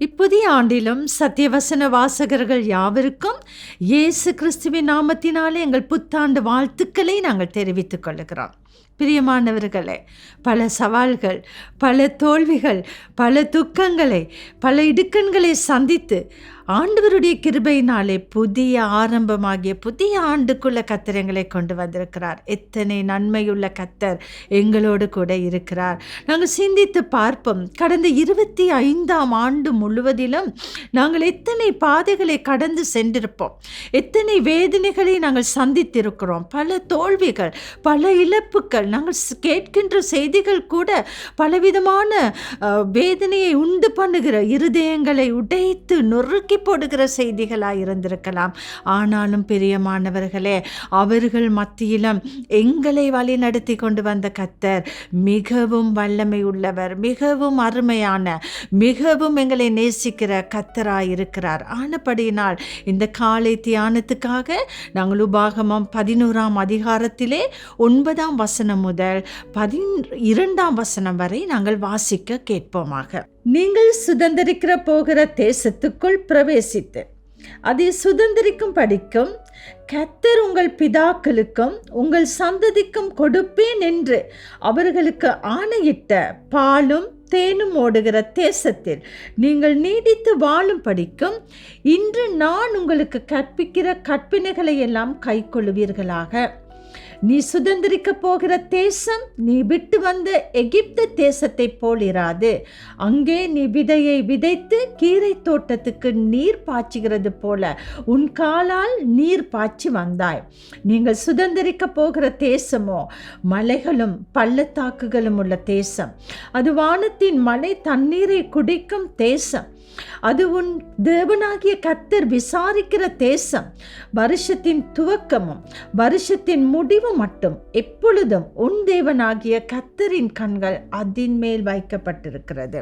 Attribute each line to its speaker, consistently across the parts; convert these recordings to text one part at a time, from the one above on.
Speaker 1: இப்புதிய ஆண்டிலும் சத்தியவசன வாசகர்கள் யாவருக்கும்? இயேசு கிறிஸ்துவின் நாமத்தினாலே எங்கள் புத்தாண்டு வாழ்த்துக்களை நாங்கள் தெரிவித்துக் கொள்கிறோம் பிரியமானவர்களே பல சவால்கள் பல தோல்விகள் பல துக்கங்களை பல இடுக்கண்களை சந்தித்து ஆண்டவருடைய கிருபையினாலே புதிய ஆரம்பமாகிய புதிய ஆண்டுக்குள்ள கத்திரங்களை கொண்டு வந்திருக்கிறார். எத்தனை நன்மையுள்ள கத்தர் எங்களோடு கூட இருக்கிறார். நாங்கள் சிந்தித்து பார்ப்போம். கடந்த இருபத்தி ஐந்தாம் ஆண்டு முழுவதிலும் நாங்கள் எத்தனை பாதைகளை கடந்து சென்றிருப்போம். எத்தனை வேதனைகளை நாங்கள் சந்தித்திருக்கிறோம். பல தோல்விகள் பல இழப்பு இழப்புகள் நாங்கள் கேட்கின்ற செய்திகள் கூட பலவிதமான வேதனையை உண்டு பண்ணுகிற இருதயங்களை உடைத்து நொறுக்கி போடுகிற செய்திகளாக இருந்திருக்கலாம். ஆனாலும் பிரியமானவர்களே அவர்கள் மத்தியிலும் எங்களை வழி நடத்தி கொண்டு வந்த கத்தர் மிகவும் வல்லமை உள்ளவர் மிகவும் அருமையான மிகவும் எங்களை நேசிக்கிற கத்தராக இருக்கிறார் ஆனபடியினால் இந்த காலை தியானத்துக்காக நாங்கள் உபாகமம் பதினோராம் அதிகாரத்திலே ஒன்பதாம் வசனம் முதல் பதின் இரண்டாம் வசனம் வரை நாங்கள் வாசிக்க கேட்போமாக. நீங்கள் சுதந்திரிக்கிற போகிற தேசத்துக்குள் பிரவேசித்து அதை சுதந்திரிக்கும் படிக்கும் கத்தர் உங்கள் பிதாக்களுக்கும் உங்கள் சந்ததிக்கும் கொடுப்பேன் என்று அவர்களுக்கு ஆணையிட்ட பாலும் தேனும் ஓடுகிற தேசத்தில் நீங்கள் நீடித்து வாழும் படிக்கும் இன்று நான் உங்களுக்கு கற்பிக்கிற கற்பினைகளை எல்லாம் கை கொள்வீர்களாக நீ சுதந்திரிக்க போகிற தேசம் நீ விட்டு வந்த எகிப்து தேசத்தை போல் இராது. அங்கே நீ விதையை விதைத்து கீரை தோட்டத்துக்கு நீர் பாய்ச்சுகிறது போல உன் காலால் நீர் பாய்ச்சி வந்தாய். நீங்கள் சுதந்திரிக்க போகிற தேசமோ மலைகளும் பள்ளத்தாக்குகளும் உள்ள தேசம். அது வானத்தின் மலை தண்ணீரை குடிக்கும் தேசம். அது உன் தேவனாகிய கத்தர் விசாரிக்கிற தேசம் வருஷத்தின் துவக்கமும் வருஷத்தின் முடிவு மட்டும். எப்பொழுதும் உன் தேவனாகிய கத்தரின் கண்கள் அதின் மேல் வைக்கப்பட்டிருக்கிறது.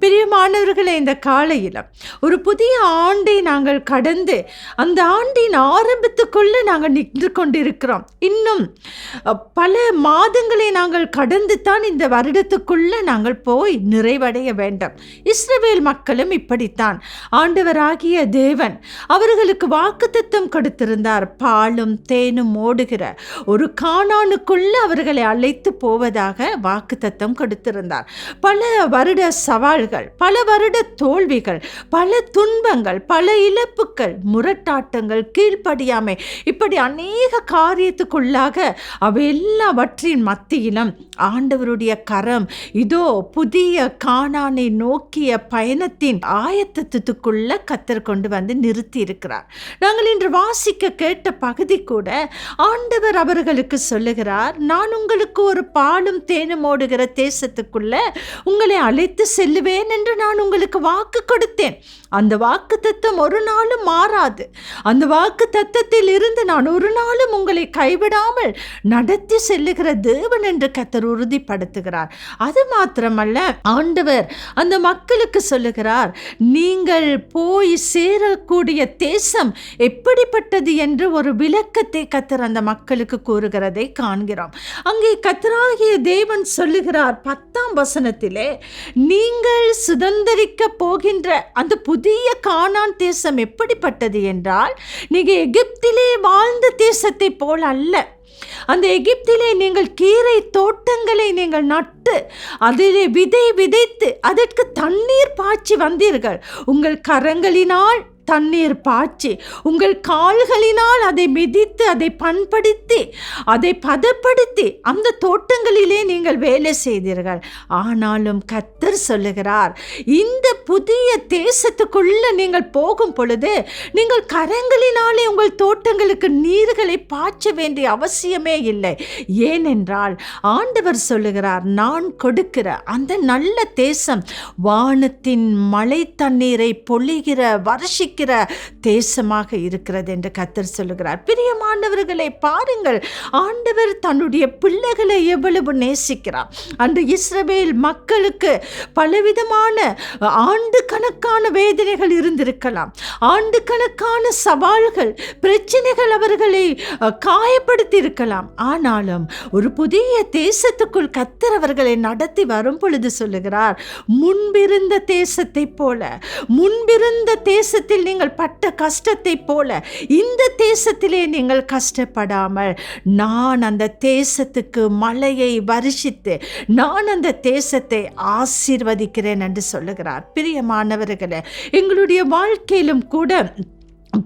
Speaker 1: பிரியமானவர்களை இந்த காலையில் ஒரு புதிய ஆண்டை நாங்கள் கடந்து அந்த ஆண்டின் ஆரம்பத்துக்குள்ளே நாங்கள் நின்று கொண்டிருக்கிறோம். இன்னும் பல மாதங்களை நாங்கள் கடந்து தான் இந்த வருடத்துக்குள்ளே நாங்கள் போய் நிறைவடைய வேண்டும். இஸ்ரவேல் மக்களும் இப்படித்தான். ஆண்டவராகிய தேவன் அவர்களுக்கு வாக்குத்தத்தம் கொடுத்திருந்தார். பாலும் தேனும் ஓடுகிற ஒரு காணானுக்குள்ள அவர்களை அழைத்து போவதாக வாக்குத்தத்தம் கொடுத்திருந்தார். பல வருட சவால்கள் பல வருட தோல்விகள் பல துன்பங்கள் பல இழப்புகள் முரட்டாட்டங்கள் கீழ்ப்படியாமை இப்படி அநேக காரியத்துக்குள்ளாக அவை எல்லாவற்றின் மத்தியிலும் ஆண்டவருடைய கரம் இதோ புதிய காணானை நோக்கிய பயணத்தின் ஆயத்தத்துக்குள்ள கத்தர் கொண்டு வந்து நிறுத்தி இருக்கிறார் நாங்கள் இன்று வாசிக்க கேட்ட பகுதி கூட ஆண்டவர் அவர்களுக்கு சொல்லுகிறார் நான் உங்களுக்கு ஒரு பாலும் தேனும் ஓடுகிற தேசத்துக்குள்ள உங்களை அழைத்து செல்லுவேன் என்று நான் உங்களுக்கு வாக்கு கொடுத்தேன். அந்த வாக்கு தத்துவம் ஒரு நாளும் மாறாது. அந்த வாக்கு தத்தத்தில் இருந்து நான் ஒரு நாளும் உங்களை கைவிடாமல் நடத்தி செல்லுகிற தேவன் என்று கத்தர் உறுதிப்படுத்துகிறார். அது மாத்திரமல்ல ஆண்டவர் அந்த மக்களுக்கு சொல்லுகிறார் நீங்கள் போய் சேரக்கூடிய தேசம் எப்படிப்பட்டது என்று ஒரு விளக்கத்தை கத்தர் அந்த மக்களுக்கு கூறுகிறதை காண்கிறோம். அங்கே கத்தராகிய தேவன் சொல்லுகிறார் பத்தாம் வசனத்திலே நீங்கள் சுதந்திரிக்க போகின்ற அந்த புதிய காணான் தேசம் எப்படிப்பட்டது என்றால் நீங்கள் எகிப்திலே வாழ்ந்த தேசத்தை போல் அல்ல. அந்த எகிப்திலே நீங்கள் கீரை தோட்டங்களை நீங்கள் நட்டு அதிலே விதை விதைத்து அதற்கு தண்ணீர் பாய்ச்சி வந்தீர்கள். உங்கள் கரங்களினால் தண்ணீர் பாய்ச்சி உங்கள் கால்களினால் அதை மிதித்து அதை பண்படுத்தி அதை பதப்படுத்தி அந்த தோட்டங்களிலே நீங்கள் வேலை செய்தீர்கள். ஆனாலும் கத்தர் சொல்லுகிறார் இந்த புதிய தேசத்துக்குள்ள நீங்கள் போகும் பொழுது நீங்கள் கரங்களினாலே உங்கள் தோட்டங்களுக்கு நீர்களை பாய்ச்ச வேண்டிய அவசியமே இல்லை. ஏனென்றால் ஆண்டவர் சொல்லுகிறார் நான் கொடுக்கிற அந்த நல்ல தேசம் வானத்தின் மழை தண்ணீரை பொழிகிற வருஷிக்க நேசிக்கிற தேசமாக இருக்கிறது என்று கத்தர் சொல்லுகிறார். பிரியமானவர்களை பாருங்கள் ஆண்டவர் தன்னுடைய பிள்ளைகளை எவ்வளவு நேசிக்கிறார். அன்று இஸ்ரவேல் மக்களுக்கு பலவிதமான ஆண்டு கணக்கான வேதனைகள் இருந்திருக்கலாம். ஆண்டு கணக்கான சவால்கள் பிரச்சனைகள் அவர்களை காயப்படுத்தி இருக்கலாம். ஆனாலும் ஒரு புதிய தேசத்துக்குள் கத்தர் அவர்களை நடத்தி வரும் பொழுது சொல்லுகிறார் முன்பிருந்த தேசத்தை போல முன்பிருந்த தேசத்தில் நீங்கள் பட்ட கஷ்டத்தை போல இந்த தேசத்திலே நீங்கள் கஷ்டப்படாமல் நான் அந்த தேசத்துக்கு மழையை வருஷித்து நான் அந்த தேசத்தை ஆசீர்வதிக்கிறேன் என்று சொல்லுகிறார். பிரியமானவர்களே எங்களுடைய வாழ்க்கையிலும் கூட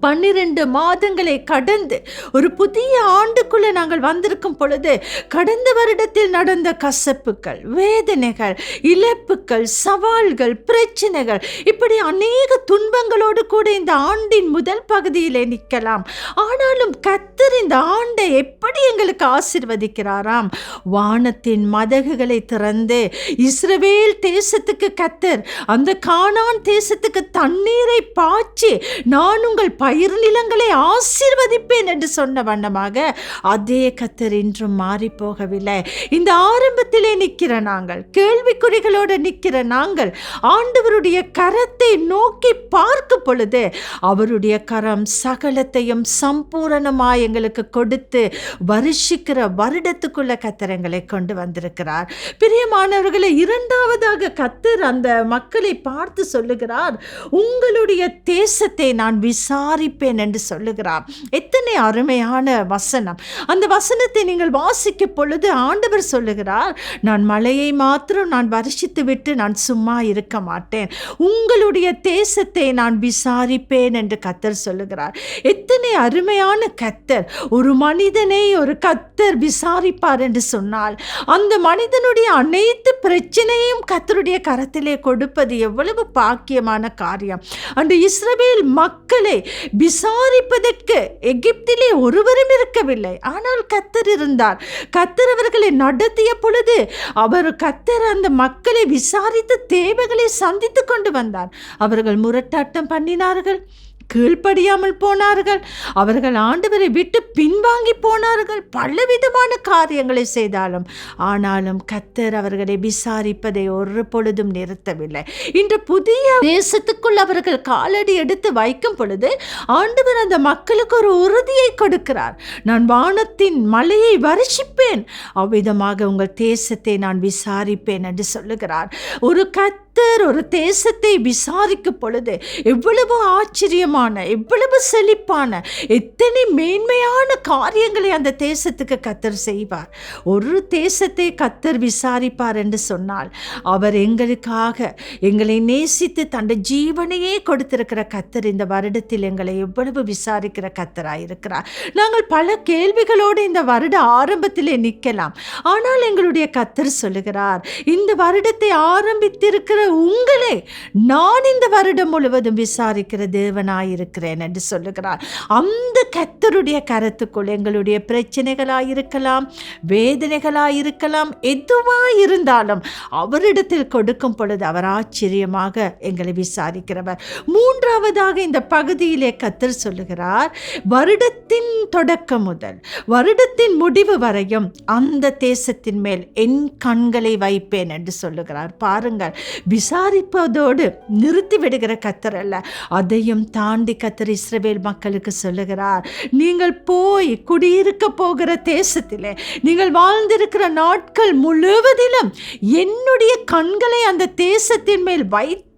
Speaker 1: பன்னிரண்டு மாதங்களை கடந்து ஒரு புதிய ஆண்டுக்குள்ளே நாங்கள் வந்திருக்கும் பொழுது கடந்த வருடத்தில் நடந்த கசப்புகள் வேதனைகள் இழப்புகள் சவால்கள் பிரச்சனைகள் இப்படி அநேக துன்பங்களோடு கூட இந்த ஆண்டின் முதல் பகுதியிலே நிற்கலாம். ஆனாலும் கத்தர் இந்த ஆண்டை எப்படி எங்களுக்கு ஆசிர்வதிக்கிறாராம்? வானத்தின் மதகுகளை திறந்து இஸ்ரவேல் தேசத்துக்கு கத்தர் அந்த காணான் தேசத்துக்கு தண்ணீரை பாய்ச்சி நான் உங்கள் பயிர் நிலங்களை ஆசீர்வதிப்பேன் என்று சொன்ன வண்ணமாக அதே கத்தர் இன்றும் மாறி போகவில்லை இந்த ஆரம்பத்திலே நிற்கிற நாங்கள் கேள்விக்குறிகளோடு நிற்கிற நாங்கள் ஆண்டவருடைய கரத்தை நோக்கி பார்க்கும் பொழுது அவருடைய கரம் சகலத்தையும் சம்பூரணமாக எங்களுக்கு கொடுத்து வருஷிக்கிற வருடத்துக்குள்ள கத்திரங்களை கொண்டு வந்திருக்கிறார். பிரியமானவர்களை இரண்டாவதாக கத்தர் அந்த மக்களை பார்த்து சொல்லுகிறார் உங்களுடைய தேசத்தை நான் விசாரிப்பேன் என்று சொல்லுகிறார். எத்தனை அருமையான வசனம். அந்த வசனத்தை நீங்கள் வாசிக்கும் பொழுது ஆண்டவர் சொல்லுகிறார் நான் மலையை மாத்திரம் நான் வருஷித்து விட்டு நான் சும்மா இருக்க மாட்டேன். உங்களுடைய தேசத்தை நான் விசாரிப்பேன் என்று கத்தர் சொல்லுகிறார். எத்தனை அருமையான கத்தர். ஒரு மனிதனை ஒரு கத்தர் விசாரிப்பார் என்று சொன்னால் அந்த மனிதனுடைய அனைத்து பிரச்சனையும் கத்தருடைய கரத்திலே கொடுப்பது எவ்வளவு பாக்கியமான காரியம். அந்த இஸ்ரவேல் மக்களை விசாரிப்பதற்கு எகிப்திலே ஒருவரும் இருக்கவில்லை. ஆனால் கத்தர் இருந்தார். கத்தர் அவர்களை நடத்திய பொழுது அவர் கத்தர் அந்த மக்களை விசாரித்து தேவைகளை சந்தித்து கொண்டு வந்தார். அவர்கள் முரட்டாட்டம் பண்ணினார்கள். கீழ்ப்படியாமல் போனார்கள். அவர்கள் ஆண்டவரை விட்டு பின்வாங்கி போனார்கள். பலவிதமான காரியங்களை செய்தாலும் ஆனாலும் கத்தர் அவர்களை விசாரிப்பதை ஒரு பொழுதும் நிறுத்தவில்லை. இன்று புதிய தேசத்துக்குள் அவர்கள் காலடி எடுத்து வைக்கும் பொழுது ஆண்டவர் அந்த மக்களுக்கு ஒரு உறுதியை கொடுக்கிறார். நான் வானத்தின் மலையை வரிசிப்பேன் அவ்விதமாக உங்கள் தேசத்தை நான் விசாரிப்பேன் என்று சொல்லுகிறார். ஒரு கத் கத்தர் ஒரு தேசத்தை விசாரிக்கும் பொழுது எவ்வளவு ஆச்சரியமான எவ்வளவு செழிப்பான எத்தனை மேன்மையான காரியங்களை அந்த தேசத்துக்கு கத்தர் செய்வார். ஒரு தேசத்தை கத்தர் விசாரிப்பார் என்று சொன்னால் அவர் எங்களுக்காக எங்களை நேசித்து தன்னுடைய ஜீவனையே கொடுத்திருக்கிற கத்தர் இந்த வருடத்தில் எங்களை எவ்வளவு விசாரிக்கிற கத்தராயிருக்கிறார் நாங்கள் பல கேள்விகளோடு இந்த வருட ஆரம்பத்திலே நிற்கலாம். ஆனால் எங்களுடைய கத்தர் சொல்லுகிறார் இந்த வருடத்தை ஆரம்பித்திருக்கிற உங்களே நான் இந்த வருடம் முழுவதும் விசாரிக்கிற தேவனாயிருக்கிறேன் என்று சொல்லுகிறார். அந்த கத்தருடைய கருத்துக்குள் எங்களுடைய பிரச்சனைகளாக இருக்கலாம் வேதனைகளாயிருக்கலாம் எதுவாக இருந்தாலும் அவரிடத்தில் கொடுக்கும் பொழுது அவர் ஆச்சரியமாக எங்களை விசாரிக்கிறவர். மூன்றாவதாக இந்த பகுதியிலே கத்தர் சொல்லுகிறார் வருடத்தின் தொடக்கம் முதல் வருடத்தின் முடிவு வரையும் அந்த தேசத்தின் மேல் என் கண்களை வைப்பேன் என்று சொல்லுகிறார். பாருங்கள் விசாரிப்பதோடு நிறுத்தி விடுகிற கத்தர் அல்ல. அதையும் தாண்டி கத்தர் இஸ்ரவேல் மக்களுக்கு சொல்லுகிறார். நீங்கள் போய் குடியிருக்க போகிற தேசத்திலே நீங்கள் வாழ்ந்திருக்கிற நாட்கள் முழுவதிலும் என்னுடைய கண்களை அந்த தேசத்தின் மேல் வைத்து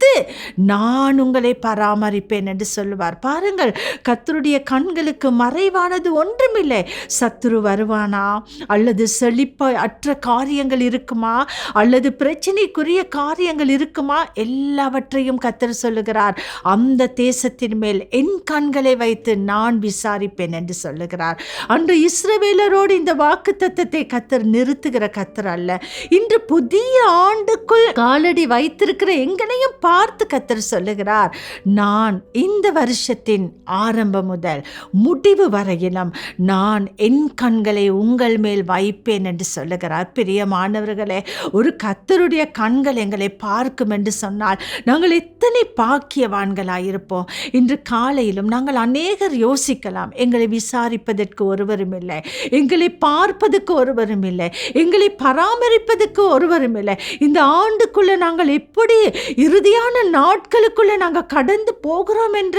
Speaker 1: நான் உங்களை பராமரிப்பேன் என்று சொல்லுவார். பாருங்கள் கத்தருடைய கண்களுக்கு மறைவானது ஒன்றுமில்லை. சத்துரு வருவானா? அல்லது செழிப்ப அற்ற காரியங்கள் இருக்குமா? அல்லது பிரச்சனைக்குரிய காரியங்கள் இருக்குமா? எல்லாவற்றையும் கத்தர் சொல்லுகிறார். அந்த தேசத்தின் மேல் என் கண்களை வைத்து நான் விசாரிப்பேன் என்று சொல்லுகிறார். அன்று இஸ்ரவேலரோடு இந்த வாக்கு தத்தத்தை கத்தர் நிறுத்துகிற கத்தர் அல்ல. இன்று புதிய ஆண்டுக்குள் காலடி வைத்திருக்கிற எங்களையும் பார்த்து கத்தர் சொல்லுகிறார் நான் இந்த வருஷத்தின் ஆரம்பம் முதல் முடிவு வரையிலும் நான் என் கண்களை உங்கள் மேல் வைப்பேன் என்று சொல்லுகிறார். பிரியமானவர்களே ஒரு கத்தருடைய கண்கள் எங்களை பார்க்கும் என்று சொன்னால் நாங்கள் எத்தனை பாக்கியவான்களாயிருப்போம். இன்று காலையிலும் நாங்கள் அநேகர் யோசிக்கலாம். எங்களை விசாரிப்பதற்கு ஒருவரும் இல்லை எங்களை பார்ப்பதற்கு ஒருவரும் இல்லை எங்களை பராமரிப்பதற்கு ஒருவரும் இல்லை இந்த ஆண்டுக்குள்ளே நாங்கள் எப்படி இறுதியான நாட்களுக்குள்ளே நாங்கள் கடந்து போகிறோம் என்ற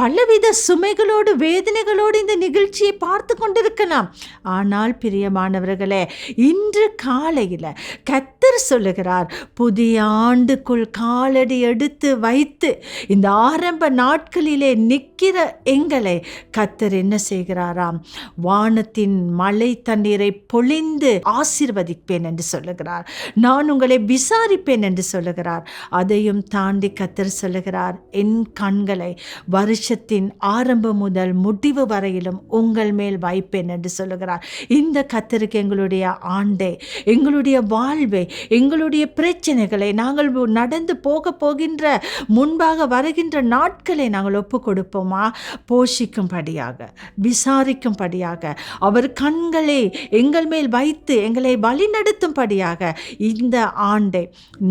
Speaker 1: பலவித சுமைகளோடு வேதனைகளோடு இந்த நிகழ்ச்சியை பார்த்து கொண்டிருக்கலாம். ஆனால் பிரியமானவர்களே இன்று காலையில் கத்தர் சொல்லுகிறார் புதிய ஆண்டுக்குள் காலடி எடுத்து வைத்து இந்த ஆரம்ப நாட்களிலே நிற்கிற எங்களை கத்தர் என்ன செய்கிறாராம்? வானத்தின் மழை தண்ணீரை பொழிந்து ஆசீர்வதிப்பேன் என்று சொல்லுகிறார். நான் உங்களை விசாரிப்பேன் என்று சொல்லுகிறார். அதையும் தாண்டி கத்தர் சொல்லுகிறார் என் கண்களை வருஷத்தின் ஆரம்பம் முதல் முடிவு வரையிலும் உங்கள் மேல் வைப்பேன் என்று சொல்லுகிறார். இந்த கத்தருக்கு எங்களுடைய ஆண்டை எங்களுடைய வாழ்வை எங்களுடைய பிரச்சனைகளை நாங்கள் நடந்து போக போகின்ற முன்பாக வருகின்ற நாட்களை நாங்கள் ஒப்பு கொடுப்போமா போஷிக்கும்படியாக விசாரிக்கும்படியாக அவர் கண்களை எங்கள் மேல் வைத்து எங்களை வழிநடத்தும்படியாக இந்த ஆண்டை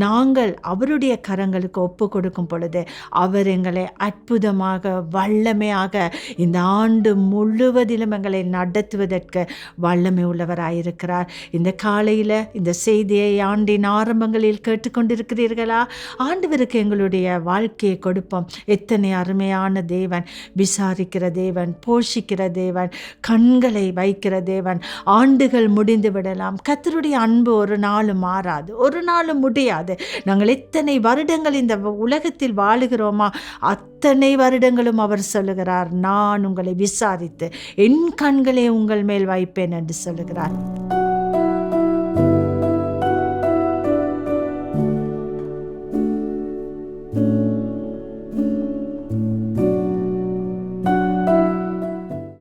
Speaker 1: நாங்கள் அவருடைய கரங்களுக்கு ஒப்பு கொடுக்கும் பொழுது அவர் எங்களை அற்புதமாக வல்லமையாக இந்த ஆண்டு முழுவதிலும் எங்களை நடத்துவதற்கு வல்லமை உள்ளவராயிருக்கிறார். இந்த காலையில் இந்த செய்தியை ஆண்டின் ஆரம்பங்களில் கேட்டுக்கொண்டிருக்கிறீர்களா? ஆண்டவருக்கு எங்களுடைய வாழ்க்கையை கொடுப்போம். எத்தனை அருமையான தேவன் விசாரிக்கிற தேவன் போஷிக்கிற தேவன் கண்களை வைக்கிற தேவன். ஆண்டுகள் முடிந்து விடலாம். கத்தருடைய அன்பு ஒரு நாளும் மாறாது ஒரு நாளும் முடியாது. நாங்கள் எத்தனை வருடங்கள் இந்த உலகத்தில் வாழுகிறோமா அத்தனை வருடங்களும் அவர் சொல்லுகிறார் நான் உங்களை விசாரித்து என் கண்களை உங்கள் மேல் வைப்பேன் என்று சொல்லுகிறார்.